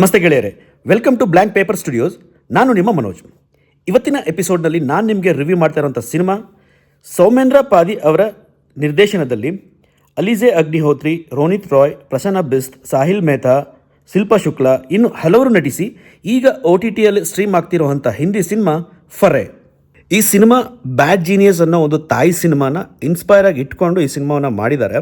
ನಮಸ್ತೆ ಗೆಳೆಯರೆ. Welcome to blank paper studios ನಾನು ನಿಮ್ಮ ಮನೋಜ್. ಇವತ್ತಿನ ಎಪಿಸೋಡ್ನಲ್ಲಿ ನಾನು ನಿಮಗೆ ರಿವ್ಯೂ ಮಾಡ್ತಾ ಇರೋಂಥ ಸಿನಿಮಾ ಸೌಮೇಂದ್ರ ಪಾದಿ ಅವರ ನಿರ್ದೇಶನದಲ್ಲಿ ಅಲಿಜೆ ಅಗ್ನಿಹೋತ್ರಿ, ರೋನಿತ್ ರಾಯ್, ಪ್ರಸನ್ನ ಬಿಸ್ತ್, ಸಾಹಿಲ್ ಮೆಹ್ತಾ, ಶಿಲ್ಪಾ ಶುಕ್ಲಾ ಇನ್ನು ಹಲವರು ನಟಿಸಿ ಈಗ ಒ ಟಿ ಟಿಯಲ್ಲಿ ಸ್ಟ್ರೀಮ್ ಆಗ್ತಿರುವಂಥ ಹಿಂದಿ ಸಿನಿಮಾ ಫರೆ ಈ ಸಿನಿಮಾ ಬ್ಯಾಡ್ ಜೀನಿಯಸ್ ಅನ್ನೋ ಒಂದು ತಾಯಿ ಸಿನಿಮಾನ ಇನ್ಸ್ಪೈರ್ ಆಗಿ ಇಟ್ಕೊಂಡು ಈ ಸಿನಿಮಾವನ್ನು ಮಾಡಿದ್ದಾರೆ.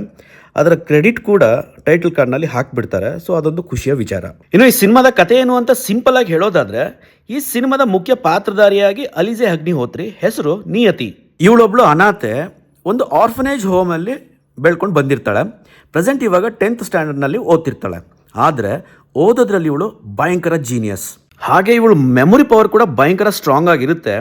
ಅದರ ಕ್ರೆಡಿಟ್ ಕೂಡ ಟೈಟಲ್ ಕಾರ್ಡ್ನಲ್ಲಿ ಹಾಕಿಬಿಡ್ತಾರೆ. ಸೊ ಅದೊಂದು ಖುಷಿಯ ವಿಚಾರ. ಇನ್ನು ಈ ಸಿನಿಮಾದ ಕಥೆ ಏನು ಅಂತ ಸಿಂಪಲ್ ಆಗಿ ಹೇಳೋದಾದ್ರೆ, ಈ ಸಿನಿಮಾದ ಮುಖ್ಯ ಪಾತ್ರಧಾರಿಯಾಗಿ ಅಲಿಜೆ ಅಗ್ನಿಹೋತ್ರಿ, ಹೆಸರು ನಿಯತಿ. ಇವಳೊಬ್ಳು ಅನಾಥೆ ಒಂದು ಆರ್ಫನೇಜ್ ಹೋಮಲ್ಲಿ ಬೆಳ್ಕೊಂಡು ಬಂದಿರ್ತಾಳೆ. ಪ್ರೆಸೆಂಟ್ ಇವಾಗ ಟೆಂತ್ ಸ್ಟ್ಯಾಂಡರ್ಡ್ನಲ್ಲಿ ಓದ್ತಿರ್ತಾಳೆ. ಆದರೆ, ಓದೋದ್ರಲ್ಲಿ ಇವಳು ಭಯಂಕರ ಜೀನಿಯಸ್ ಹಾಗೆ ಇವಳು ಮೆಮೊರಿ ಪವರ್ ಕೂಡ ಭಯಂಕರ ಸ್ಟ್ರಾಂಗ್ ಆಗಿರುತ್ತೆ.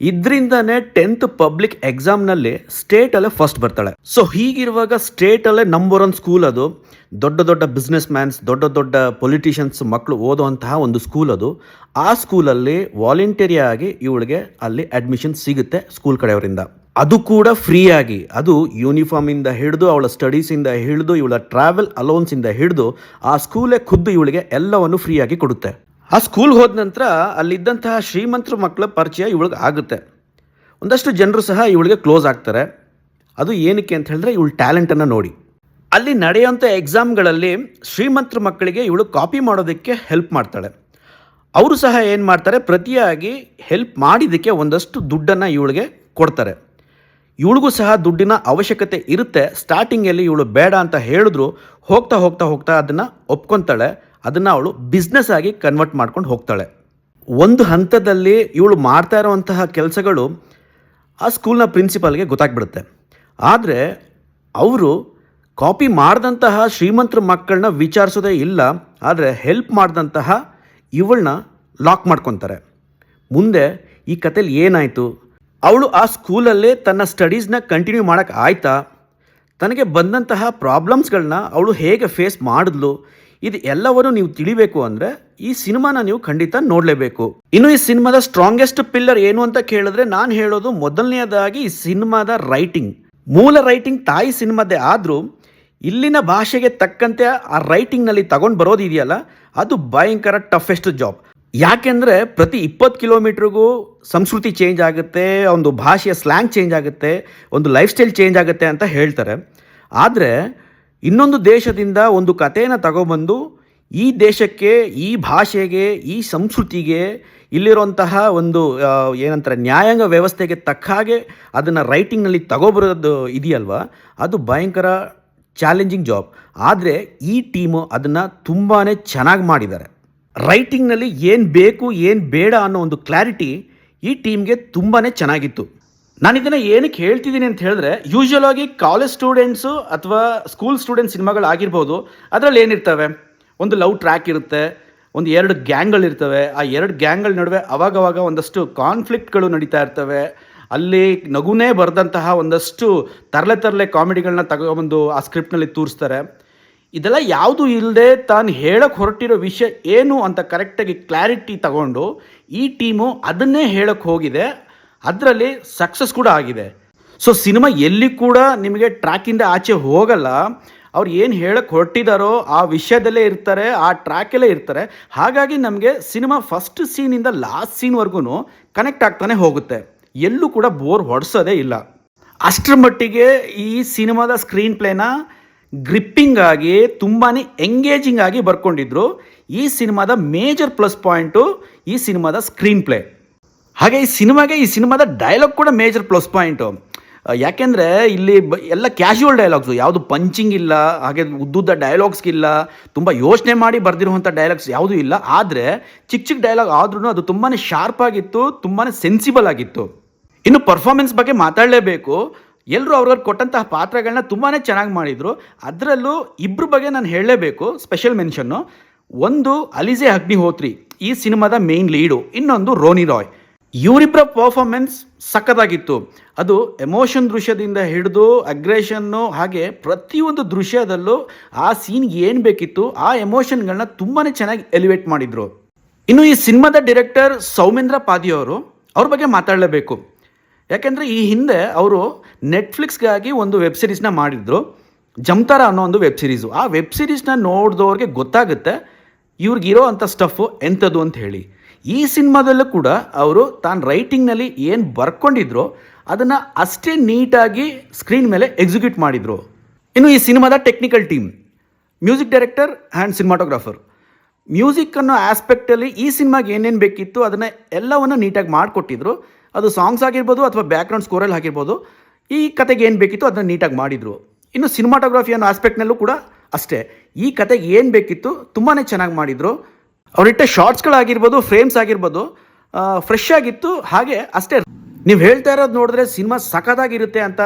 ಇದರಿಂದನೇ ಟೆಂತ್ ಪಬ್ಲಿಕ್ ಎಕ್ಸಾಮ್ನಲ್ಲಿ ಸ್ಟೇಟಲ್ಲೇ ಫಸ್ಟ್ ಬರ್ತಾಳೆ. ಸೊ ಹೀಗಿರುವಾಗ ಸ್ಟೇಟಲ್ಲೇ ನಂಬರ್ ಒನ್ ಸ್ಕೂಲ್ ಅದು. ದೊಡ್ಡ ದೊಡ್ಡ ಬಿಸ್ನೆಸ್ ಮ್ಯಾನ್ಸ್ ದೊಡ್ಡ ದೊಡ್ಡ ಪೊಲಿಟಿಷಿಯನ್ಸ್ ಮಕ್ಕಳು ಓದುವಂತಹ ಒಂದು ಸ್ಕೂಲ್ ಅದು. ಆ ಸ್ಕೂಲಲ್ಲಿ ವಾಲಂಟಿಯರಿ ಆಗಿ ಇವಳಿಗೆ ಅಲ್ಲಿ ಅಡ್ಮಿಷನ್ ಸಿಗುತ್ತೆ ಸ್ಕೂಲ್ ಕಡೆಯವರಿಂದ. ಅದು ಕೂಡ ಫ್ರೀ ಆಗಿ. ಅದು ಯೂನಿಫಾರ್ಮಿಂದ ಹಿಡಿದು, ಅವಳ ಸ್ಟಡೀಸಿಂದ ಹಿಡಿದು, ಇವಳ ಟ್ರಾವೆಲ್ ಅಲೋನ್ಸಿಂದ ಹಿಡಿದು, ಆ ಸ್ಕೂಲೇ ಖುದ್ದು ಇವಳಿಗೆ ಎಲ್ಲವನ್ನು ಫ್ರೀಯಾಗಿ ಕೊಡುತ್ತೆ. ಆ ಸ್ಕೂಲ್ಗೆ ಹೋದ ನಂತರ ಅಲ್ಲಿದ್ದಂತಹ ಶ್ರೀಮಂತರ ಮಕ್ಕಳ ಪರಿಚಯ ಇವಳಿಗೆ ಆಗುತ್ತೆ. ಒಂದಷ್ಟು ಜನರು ಸಹ ಇವಳಿಗೆ ಕ್ಲೋಸ್ ಆಗ್ತಾರೆ. ಅದು ಏನಕ್ಕೆ ಅಂತ ಹೇಳಿದ್ರೆ ಇವಳು ಟ್ಯಾಲೆಂಟನ್ನು ನೋಡಿ. ಅಲ್ಲಿ ನಡೆಯುವಂಥ ಎಕ್ಸಾಮ್ಗಳಲ್ಲಿ ಶ್ರೀಮಂತರ ಮಕ್ಕಳಿಗೆ ಇವಳು ಕಾಪಿ ಮಾಡೋದಕ್ಕೆ ಹೆಲ್ಪ್ ಮಾಡ್ತಾಳೆ. ಅವರು ಸಹ ಏನು ಮಾಡ್ತಾರೆ, ಪ್ರತಿಯಾಗಿ ಹೆಲ್ಪ್ ಮಾಡಿದ್ದಕ್ಕೆ ಒಂದಷ್ಟು ದುಡ್ಡನ್ನು ಇವಳಿಗೆ ಕೊಡ್ತಾರೆ. ಇವಳಿಗೂ ಸಹ ದುಡ್ಡಿನ ಅವಶ್ಯಕತೆ ಇರುತ್ತೆ. ಸ್ಟಾರ್ಟಿಂಗಲ್ಲಿ ಇವಳು ಬೇಡ ಅಂತ ಹೇಳಿದ್ರು, ಹೋಗ್ತಾ ಹೋಗ್ತಾ ಹೋಗ್ತಾ ಅದನ್ನು ಒಪ್ಕೊತಾಳೆ. ಅದನ್ನು ಅವಳು ಬಿಸ್ನೆಸ್ ಆಗಿ ಕನ್ವರ್ಟ್ ಮಾಡ್ಕೊಂಡು ಹೋಗ್ತಾಳೆ. ಒಂದು ಹಂತದಲ್ಲಿ ಇವಳು ಮಾಡ್ತಾ ಇರುವಂತಹ ಕೆಲಸಗಳು ಆ ಸ್ಕೂಲ್ನ ಪ್ರಿನ್ಸಿಪಾಲ್ಗೆ ಗೊತ್ತಾಗ್ಬಿಡುತ್ತೆ. ಆದರೆ ಅವರು ಕಾಪಿ ಮಾಡಿದಂತಹ ಶ್ರೀಮಂತರ ಮಕ್ಕಳನ್ನ ವಿಚಾರಿಸೋದೇ ಇಲ್ಲ, ಆದರೆ ಹೆಲ್ಪ್ ಮಾಡಿದಂತಹ ಇವಳನ್ನ ಲಾಕ್ ಮಾಡ್ಕೊತಾರೆ. ಮುಂದೆ ಈ ಕಥೆಲಿ ಏನಾಯಿತು? ಅವಳು ಆ ಸ್ಕೂಲಲ್ಲೇ ತನ್ನ ಸ್ಟಡೀಸ್ನ ಕಂಟಿನ್ಯೂ ಮಾಡೋಕ್ಕೆ ಆಯ್ತಾ? ತನಗೆ ಬಂದಂತಹ ಪ್ರಾಬ್ಲಮ್ಸ್ಗಳನ್ನ ಅವಳು ಹೇಗೆ ಫೇಸ್ ಮಾಡಿದ್ಲು? ಇದು ಎಲ್ಲವನ್ನು ನೀವು ತಿಳಿಬೇಕು ಅಂದರೆ ಈ ಸಿನಿಮಾನ ನೀವು ಖಂಡಿತ ನೋಡಲೇಬೇಕು. ಇನ್ನು ಈ ಸಿನಿಮಾದ ಸ್ಟ್ರಾಂಗೆಸ್ಟ್ ಪಿಲ್ಲರ್ ಏನು ಅಂತ ಕೇಳಿದ್ರೆ ನಾನು ಹೇಳೋದು ಮೊದಲನೆಯದಾಗಿ ಈ ಸಿನಿಮಾದ ರೈಟಿಂಗ್ ಮೂಲ ರೈಟಿಂಗ್ ತಾಯಿ ಸಿನಿಮಾದೇ ಆದರೂ ಇಲ್ಲಿನ ಭಾಷೆಗೆ ತಕ್ಕಂತೆ ಆ ರೈಟಿಂಗ್ನಲ್ಲಿ ತಗೊಂಡು ಬರೋದಿದೆಯಲ್ಲ, ಅದು ಭಯಂಕರ ಟಫೆಸ್ಟ್ ಜಾಬ್ ಯಾಕೆಂದರೆ ಪ್ರತಿ ಇಪ್ಪತ್ತು ಕಿಲೋಮೀಟ್ರಿಗೂ ಸಂಸ್ಕೃತಿ ಚೇಂಜ್ ಆಗುತ್ತೆ, ಒಂದು ಭಾಷೆಯ ಸ್ಲ್ಯಾಂಗ್ ಚೇಂಜ್ ಆಗುತ್ತೆ, ಒಂದು ಲೈಫ್ ಸ್ಟೈಲ್ ಚೇಂಜ್ ಆಗುತ್ತೆ ಅಂತ ಹೇಳ್ತಾರೆ. ಆದರೆ ಇನ್ನೊಂದು ದೇಶದಿಂದ ಒಂದು ಕಥೆಯನ್ನು ತಗೊಬಂದು ಈ ದೇಶಕ್ಕೆ, ಈ ಭಾಷೆಗೆ, ಈ ಸಂಸ್ಕೃತಿಗೆ ಇಲ್ಲಿರುವಂತಹ ಒಂದು ಏನಂತಾರೆ, ನ್ಯಾಯಾಂಗ ವ್ಯವಸ್ಥೆಗೆ ತಕ್ಕ ಹಾಗೆ ಅದನ್ನು ರೈಟಿಂಗ್ನಲ್ಲಿ ತಗೊಬರೋದು ಇದೆಯಲ್ವ? ಅದು ಭಯಂಕರ ಚಾಲೆಂಜಿಂಗ್ ಜಾಬ್. ಆದರೆ ಈ ಟೀಮು ಅದನ್ನು ತುಂಬಾ ಚೆನ್ನಾಗಿ ಮಾಡಿದ್ದಾರೆ. ರೈಟಿಂಗ್ನಲ್ಲಿ ಏನು ಬೇಕು, ಏನು ಬೇಡ ಅನ್ನೋ ಒಂದು ಕ್ಲಾರಿಟಿ ಈ ಟೀಮ್ಗೆ ತುಂಬಾ ಚೆನ್ನಾಗಿತ್ತು. ನಾನು ಇದನ್ನು ಏನಕ್ಕೆ ಹೇಳ್ತಿದ್ದೀನಿ ಅಂತ ಹೇಳಿದ್ರೆ ಯೂಶ್ವಲ್ ಆಗಿ ಕಾಲೇಜ್ ಸ್ಟೂಡೆಂಟ್ಸು ಅಥವಾ ಸ್ಕೂಲ್ ಸ್ಟೂಡೆಂಟ್ ಸಿನಿಮಾಗಳಾಗಿರ್ಬೋದು ಅದರಲ್ಲಿ ಏನಿರ್ತವೆ? ಒಂದು ಲವ್ ಟ್ರ್ಯಾಕ್ ಇರುತ್ತೆ, ಒಂದು ಎರಡು ಗ್ಯಾಂಗ್ಗಳಿರ್ತವೆ ಆ ಎರಡು ಗ್ಯಾಂಗ್ಗಳ ನಡುವೆ ಅವಾಗವಾಗ ಒಂದಷ್ಟು ಕಾನ್ಫ್ಲಿಕ್ಟ್ಗಳು ನಡೀತಾ ಇರ್ತವೆ. ಅಲ್ಲಿ ನಗುನೇ ಬರೆದಂತಹ ಒಂದಷ್ಟು ತರಲೆ ತರಲೆ ಕಾಮಿಡಿಗಳನ್ನ ತಗೊಬಂದು ಆ ಸ್ಕ್ರಿಪ್ಟ್ನಲ್ಲಿ ತೋರಿಸ್ತಾರೆ. ಇದೆಲ್ಲ ಯಾವುದು ಇಲ್ಲದೆ ತಾನು ಹೇಳಕ್ಕೆ ಹೊರಟಿರೋ ವಿಷಯ ಏನು ಅಂತ ಕರೆಕ್ಟಾಗಿ ಕ್ಲಾರಿಟಿ ತಗೊಂಡು ಈ ಟೀಮು ಅದನ್ನೇ ಹೇಳಕ್ಕೆ ಹೋಗಿದೆ. ಅದರಲ್ಲಿ ಸಕ್ಸಸ್ ಕೂಡ ಆಗಿದೆ. ಸೊ ಸಿನಿಮಾ ಎಲ್ಲಿ ಕೂಡ ನಿಮಗೆ ಟ್ರ್ಯಾಕಿಂದ ಆಚೆ ಹೋಗಲ್ಲ. ಅವ್ರು ಏನು ಹೇಳಕ್ಕೆ ಹೊರಟಿದಾರೋ ಆ ವಿಷಯದಲ್ಲೇ ಇರ್ತಾರೆ, ಆ ಟ್ರ್ಯಾಕಲ್ಲೇ ಇರ್ತಾರೆ. ಹಾಗಾಗಿ ನಮಗೆ ಸಿನಿಮಾ ಫಸ್ಟ್ ಸೀನಿಂದ ಲಾಸ್ಟ್ ಸೀನ್ವರೆಗೂ ಕನೆಕ್ಟ್ ಆಗ್ತಾನೆ ಹೋಗುತ್ತೆ. ಎಲ್ಲೂ ಕೂಡ ಬೋರ್ ಹೊಡಿಸೋದೇ ಇಲ್ಲ. ಅಷ್ಟರ ಮಟ್ಟಿಗೆ ಈ ಸಿನಿಮಾದ ಸ್ಕ್ರೀನ್ ಪ್ಲೇನ ಗ್ರಿಪ್ಪಿಂಗ್ ಆಗಿ ತುಂಬಾ ಎಂಗೇಜಿಂಗ್ ಆಗಿ ಬರ್ಕೊಂಡಿದ್ರು ಈ ಸಿನಿಮಾದ ಮೇಜರ್ ಪ್ಲಸ್ ಪಾಯಿಂಟು ಈ ಸಿನಿಮಾದ ಸ್ಕ್ರೀನ್ ಪ್ಲೇ ಹಾಗೆ ಈ ಸಿನಿಮಾಗೆ ಈ ಸಿನಿಮಾದ ಡೈಲಾಗ್ ಕೂಡ ಮೇಜರ್ ಪ್ಲಸ್ ಪಾಯಿಂಟು ಯಾಕೆಂದರೆ ಇಲ್ಲಿ ಬ, ಎಲ್ಲ ಕ್ಯಾಶುವಲ್ ಡೈಲಾಗ್ಸು ಯಾವುದು ಪಂಚಿಂಗ್ ಇಲ್ಲ, ಹಾಗೆ ಉದ್ದುದ್ದ ಡೈಲಾಗ್ಸ್ಗಿಲ್ಲ ತುಂಬ ಯೋಚನೆ ಮಾಡಿ ಬರೆದಿರುವಂಥ ಡೈಲಾಗ್ಸ್ ಯಾವುದೂ ಇಲ್ಲ. ಆದರೆ ಚಿಕ್ಕ ಚಿಕ್ಕ ಡೈಲಾಗ್ ಆದ್ರೂ ಅದು ತುಂಬಾ ಶಾರ್ಪ್ ಆಗಿತ್ತು ತುಂಬಾ ಸೆನ್ಸಿಬಲ್ ಆಗಿತ್ತು. ಇನ್ನು ಪರ್ಫಾರ್ಮೆನ್ಸ್ ಬಗ್ಗೆ ಮಾತಾಡಲೇಬೇಕು. ಎಲ್ಲರೂ ಅವ್ರವ್ರು ಕೊಟ್ಟಂತಹ ಪಾತ್ರಗಳನ್ನ ತುಂಬಾ ಚೆನ್ನಾಗಿ ಮಾಡಿದರು. ಅದರಲ್ಲೂ ಇಬ್ಬರ ಬಗ್ಗೆ ನಾನು ಹೇಳಲೇಬೇಕು ಸ್ಪೆಷಲ್ ಮೆನ್ಷನ್ನು ಒಂದು ಅಲಿಜೆ ಅಗ್ನಿಹೋತ್ರಿ, ಈ ಸಿನಿಮಾದ ಮೇನ್ ಲೀಡು ಇನ್ನೊಂದು ರೋನಿ ರಾಯ್. ಇವರಿಬ್ಬರ ಪರ್ಫಾರ್ಮೆನ್ಸ್ ಸಖತ್ತಾಗಿತ್ತು. ಅದು ಎಮೋಷನ್ ದೃಶ್ಯದಿಂದ ಹಿಡಿದು ಅಗ್ರೆಷನ್ನು ಹಾಗೆ ಪ್ರತಿಯೊಂದು ದೃಶ್ಯದಲ್ಲೂ ಆ ಸೀನ್ಗೆ ಏನು ಬೇಕಿತ್ತು, ಆ ಎಮೋಷನ್ಗಳನ್ನ ತುಂಬಾ ಚೆನ್ನಾಗಿ ಎಲಿವೇಟ್ ಮಾಡಿದರು. ಇನ್ನು ಈ ಸಿನಿಮಾದ ಡಿರೆಕ್ಟರ್ ಸೌಮೇಂದ್ರ ಪಾದಿ ಅವರು, ಅವ್ರ ಬಗ್ಗೆ ಮಾತಾಡಲೇಬೇಕು. ಯಾಕೆಂದರೆ ಈ ಹಿಂದೆ ಅವರು ನೆಟ್ಫ್ಲಿಕ್ಸ್ಗಾಗಿ ಒಂದು ವೆಬ್ ಸೀರೀಸ್ನ ಮಾಡಿದ್ರು, ಜಮ್ತಾರ ಅನ್ನೋ ಒಂದು ವೆಬ್ ಸೀರೀಸು ಆ ವೆಬ್ ಸೀರೀಸ್ನ ನೋಡಿದವ್ರಿಗೆ ಗೊತ್ತಾಗುತ್ತೆ ಇವ್ರಿಗಿರೋ ಅಂಥ ಸ್ಟಫು ಎಂಥದ್ದು ಅಂತ ಹೇಳಿ. ಈ ಸಿನಿಮಾದಲ್ಲೂ ಕೂಡ ಅವರು ತಾನು ರೈಟಿಂಗ್ನಲ್ಲಿ ಏನು ಬರ್ಕೊಂಡಿದ್ರು ಅದನ್ನು ಅಷ್ಟೇ ನೀಟಾಗಿ ಸ್ಕ್ರೀನ್ ಮೇಲೆ ಎಕ್ಸಿಕ್ಯೂಟ್ ಮಾಡಿದರು. ಇನ್ನು ಈ ಸಿನಿಮಾದ technical team music director and cinematographer music ಅನ್ನೋ ಆಸ್ಪೆಕ್ಟಲ್ಲಿ ಈ ಸಿನಿಮಾಗೆ ಏನೇನು ಬೇಕಿತ್ತು ಅದನ್ನು ಎಲ್ಲವನ್ನು ನೀಟಾಗಿ ಮಾಡಿಕೊಟ್ಟಿದ್ರು. ಅದು ಸಾಂಗ್ಸ್ ಆಗಿರ್ಬೋದು ಅಥವಾ ಬ್ಯಾಕ್ಗ್ರೌಂಡ್ ಸ್ಕೋರಲ್ಲಿ ಆಗಿರ್ಬೋದು. ಈ ಕತೆಗೆ ಏನು ಬೇಕಿತ್ತು ಅದನ್ನು ನೀಟಾಗಿ ಮಾಡಿದರು. ಇನ್ನು ಸಿನಿಮಾಟೋಗ್ರಫಿ ಅನ್ನೋ ಆಸ್ಪೆಕ್ಟ್ನಲ್ಲೂ ಕೂಡ ಅಷ್ಟೇ. ಈ ಕತೆಗೆ ಏನು ಬೇಕಿತ್ತು ತುಂಬಾ ಚೆನ್ನಾಗಿ ಮಾಡಿದರು. ಅವರಿಟ್ಟ ಶಾರ್ಟ್ಸ್ಗಳಾಗಿರ್ಬೋದು, ಫ್ರೇಮ್ಸ್ ಆಗಿರ್ಬೋದು ಫ್ರೆಶ್ ಆಗಿತ್ತು. ಹಾಗೆ ಅಷ್ಟೇ. ನೀವು ಹೇಳ್ತಾ ಇರೋದು ನೋಡಿದ್ರೆ ಸಿನಿಮಾ ಸಖತ್ತಾಗಿರುತ್ತೆ ಅಂತ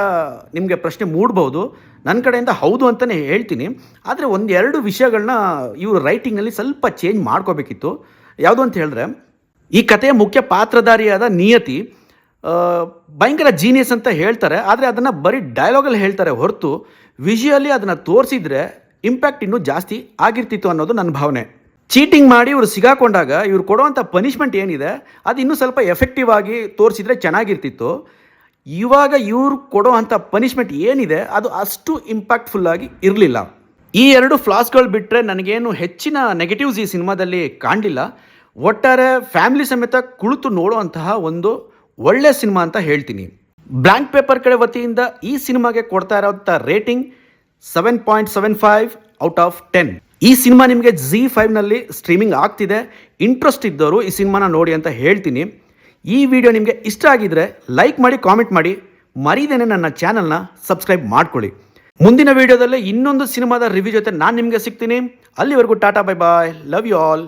ನಿಮಗೆ ಪ್ರಶ್ನೆ ಮೂಡ್ಬೋದು. ನನ್ನ ಕಡೆಯಿಂದ ಹೌದು ಅಂತಲೇ ಹೇಳ್ತೀನಿ. ಆದರೆ ಒಂದೆರಡು ವಿಷಯಗಳನ್ನ ಇವರು ರೈಟಿಂಗಲ್ಲಿ ಸ್ವಲ್ಪ ಚೇಂಜ್ ಮಾಡ್ಕೋಬೇಕಿತ್ತು. ಯಾವುದು ಅಂತ ಹೇಳಿದ್ರೆ, ಈ ಕಥೆಯ ಮುಖ್ಯ ಪಾತ್ರಧಾರಿಯಾದ ನಿಯತಿ ಭಯಂಕರ ಜೀನಿಯಸ್ ಅಂತ ಹೇಳ್ತಾರೆ. ಆದರೆ ಅದನ್ನು ಬರೀ ಡೈಲಾಗಲ್ಲಿ ಹೇಳ್ತಾರೆ ಹೊರತು ವಿಷುವಲಿ ಅದನ್ನು ತೋರಿಸಿದರೆ ಇಂಪ್ಯಾಕ್ಟ್ ಇನ್ನೂ ಜಾಸ್ತಿ ಆಗಿರ್ತಿತ್ತು ಅನ್ನೋದು ನನ್ನ ಭಾವನೆ. ಚೀಟಿಂಗ್ ಮಾಡಿ ಇವರು ಸಿಗಾಕೊಂಡಾಗ ಇವ್ರು ಕೊಡುವಂಥ ಪನಿಷ್ಮೆಂಟ್ ಏನಿದೆ, ಅದು ಇನ್ನೂ ಸ್ವಲ್ಪ ಎಫೆಕ್ಟಿವ್ ಆಗಿ ತೋರಿಸಿದ್ರೆ ಚೆನ್ನಾಗಿರ್ತಿತ್ತು. ಇವಾಗ ಇವ್ರು ಕೊಡೋ ಅಂಥ ಪನಿಷ್ಮೆಂಟ್ ಏನಿದೆ, ಅದು ಅಷ್ಟು ಇಂಪ್ಯಾಕ್ಟ್ಫುಲ್ ಆಗಿ ಇರಲಿಲ್ಲ. ಈ ಎರಡು ಫ್ಲಾಸ್ಗಳು ಬಿಟ್ಟರೆ ನನಗೇನು ಹೆಚ್ಚಿನ ನೆಗೆಟಿವ್ಸ್ ಈ ಸಿನಿಮಾದಲ್ಲಿ ಕಾಣಲಿಲ್ಲ. ಒಟ್ಟಾರೆ ಫ್ಯಾಮಿಲಿ ಸಮೇತ ಕುಳಿತು ನೋಡುವಂತಹ ಒಂದು ಒಳ್ಳೆಯ ಸಿನಿಮಾ ಅಂತ ಹೇಳ್ತೀನಿ. ಬ್ಲ್ಯಾಂಕ್ ಪೇಪರ್ ಕಡೆ ವತಿಯಿಂದ ಈ ಸಿನಿಮಾಗೆ ಕೊಡ್ತಾ ಇರೋಂಥ rating seven point seven five out of ten ಈ ಸಿನಿಮಾ ನಿಮಗೆ ಜಿ ಫೈವ್ನಲ್ಲಿ ಸ್ಟ್ರೀಮಿಂಗ್ ಆಗ್ತಿದೆ. ಇಂಟ್ರೆಸ್ಟ್ ಇದ್ದವರು ಈ ಸಿನಿಮಾನ ನೋಡಿ ಅಂತ ಹೇಳ್ತೀನಿ. ಈ ವಿಡಿಯೋ ನಿಮಗೆ ಇಷ್ಟ ಆಗಿದ್ರೆ ಲೈಕ್ ಮಾಡಿ ಕಾಮೆಂಟ್ ಮಾಡಿ. ಮರೀದೇನೆ ನನ್ನ ಚಾನಲ್ನ ಸಬ್ಸ್ಕ್ರೈಬ್ ಮಾಡ್ಕೊಳ್ಳಿ. ಮುಂದಿನ ವಿಡಿಯೋದಲ್ಲಿ ಇನ್ನೊಂದು ಸಿನಿಮಾದ ರಿವ್ಯೂ ಜೊತೆ ನಾನು ನಿಮಗೆ ಸಿಗ್ತೀನಿ. ಅಲ್ಲಿವರೆಗೂ tata bye bye love you all